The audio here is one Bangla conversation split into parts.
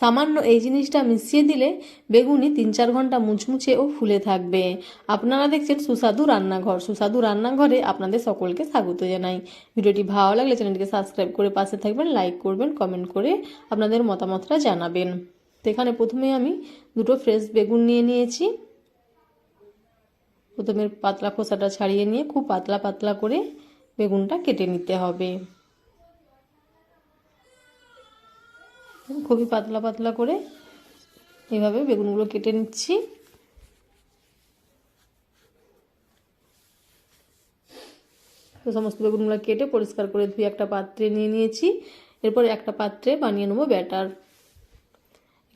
সামান্য এই জিনিসটা মিশিয়ে দিলে বেগুনি তিন চার ঘণ্টা মুচমুচে ও ফুলে থাকবে। আপনারা দেখছেন সুস্বাদু রান্নাঘর। সুস্বাদু রান্নাঘরে আপনাদের সকলকে স্বাগত জানাই। ভিডিওটি ভালো লাগলে চ্যানেলটিকে সাবস্ক্রাইব করে পাশে থাকবেন, লাইক করবেন, কমেন্ট করে আপনাদের মতামতটা জানাবেন। তো এখানে প্রথমে আমি দুটো ফ্রেশ বেগুন নিয়ে নিয়েছি। প্রথমে পাতলা খোসাটা ছাড়িয়ে নিয়ে খুব পাতলা পাতলা করে বেগুনটা কেটে নিতে হবে। খুবই পাতলা পাতলা করে এভাবে বেগুনগুলো কেটে নিচ্ছি। তো সমস্ত বেগুনগুলো কেটে পরিষ্কার করে ধুয়ে একটা পাত্রে নিয়ে নিয়েছি। এরপর একটা পাত্রে বানিয়ে নেব ব্যাটার।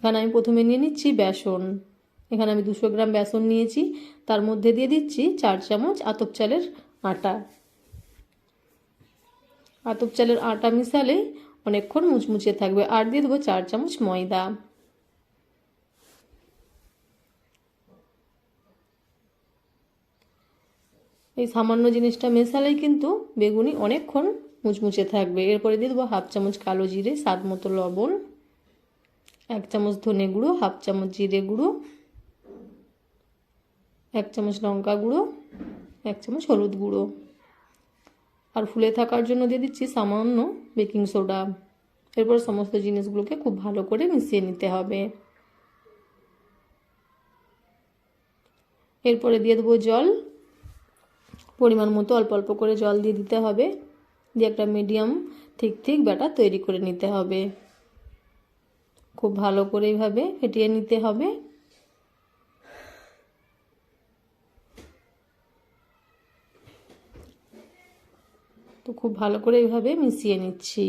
এখানে আমি প্রথমে নিয়ে নিচ্ছি বেসন। এখানে আমি দুশো গ্রাম বেসন নিয়েছি। তার মধ্যে দিয়ে দিচ্ছি চার চামচ আতপ চালের আটা। আতপ চালের আটা মিশালে অনেকক্ষণ মুচমুচে থাকবে। আর দিয়ে দেবো চার চামচ ময়দা। এই সামান্য জিনিসটা মেশালেই কিন্তু বেগুনি অনেকক্ষণ মুচমুচে থাকবে। এরপরে দিয়ে দেবো হাফ চামচ কালো জিরে, স্বাদ মতো লবণ, এক চামচ ধনে গুঁড়ো, হাফ চামচ জিরে গুঁড়ো, এক চামচ লঙ্কা গুঁড়ো, এক চামচ হলুদ গুঁড়ো। আর ফুলে থাকার জন্য দিয়ে দিচ্ছি সামান্য বেকিং সোডা। এরপর সমস্ত জিনিসগুলোকে খুব ভালো করে মিশিয়ে নিতে হবে। এরপরে দিয়ে দেবো জল। পরিমাণ মতো অল্প অল্প করে জল দিয়ে দিতে হবে। দিয়ে একটা মিডিয়াম ঠিক ঠিক ব্যাটার তৈরি করে নিতে হবে। খুব ভালো করে এইভাবে ফেটিয়ে নিতে হবে। তো খুব ভালো করে এইভাবে মিশিয়ে নিচ্ছি।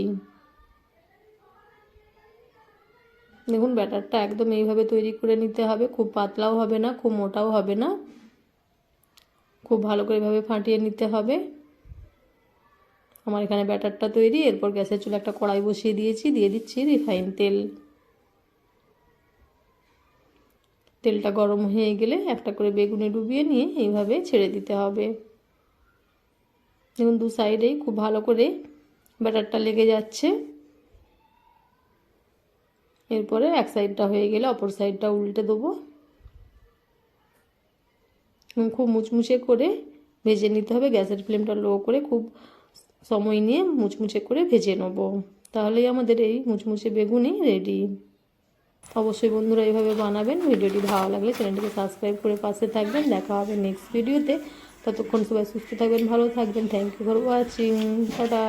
দেখুন, ব্যাটারটা একদম এইভাবে তৈরি করে নিতে হবে। খুব পাতলাও হবে না, খুব মোটাও হবে না। খুব ভালো করে এভাবে ফাটিয়ে নিতে হবে। আমার এখানে ব্যাটারটা তৈরি, এরপর গ্যাসের চুলে একটা কড়াই বসিয়ে দিয়েছি, দিয়ে দিচ্ছি রিফাইন তেল। তেলটা গরম হয়ে গেলে একটা করে বেগুনে ডুবিয়ে নিয়ে এইভাবে ছেড়ে দিতে হবে। দেখুন দু সাইডেই খুব ভালো করে ব্যাটারটা লেগে যাচ্ছে। এরপরে এক সাইডটা হয়ে গেলে অপর সাইডটা উল্টে দেবো। এবং খুব মুচমুচে করে ভেজে নিতে হবে। গ্যাসের ফ্লেমটা লো করে খুব সময় নিয়ে মুচমুচে করে ভেজে নেব। তাহলেই আমাদের এই মুচমুচে বেগুনি রেডি। অবশ্যই বন্ধুরা এইভাবে বানাবেন। ভিডিওটি ভালো লাগলে চ্যানেলটিকে সাবস্ক্রাইব করে পাশে থাকবেন। দেখা হবে নেক্সট ভিডিওতে। ততক্ষণ সবাই সুস্থ থাকবেন ভালো থাকবেন। Thank you for watching tata